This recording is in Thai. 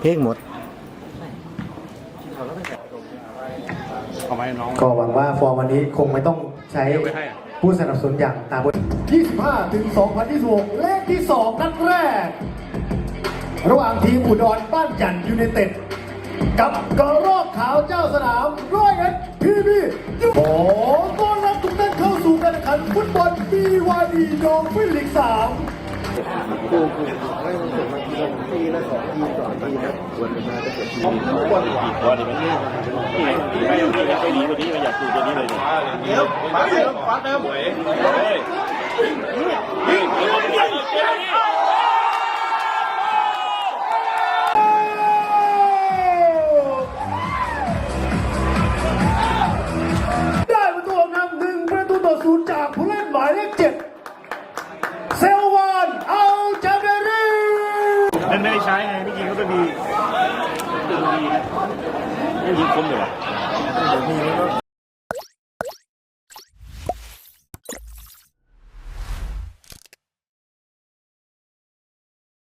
เพลงหมด เอาไว้น้องก็หวังว่าฟอร์มวันนี้คงไม่ต้องใช้ไม่ให้อะผู้สนับสนุนอย่างตามบท25 ถึง 2026 เลขที่ 2 นัดแรก ระหว่างทีมอุดรบ้านจันทร์ยูไนเต็ด กับกระรอกขาวเจ้าสนามร้อยเอ็ดพีบีขอต้อนรับทุกท่านเข้าสู่การแข่งขันฟุตบอลบีวาดีดองฟิลิกสาม ส่งทีละสองทีสองทีนะว่านี่มันนี่ไม่ยังไม่ค่ไปดีกว่านี้มันอยากดูตัวนี้เลยเดี๋ยวฟัดเดิมฟัดเดิมเฮ้ย ไม่ได้ใช้ไงพี่ยิงเขาจะมีไม่ยิงคมอยู่หรอ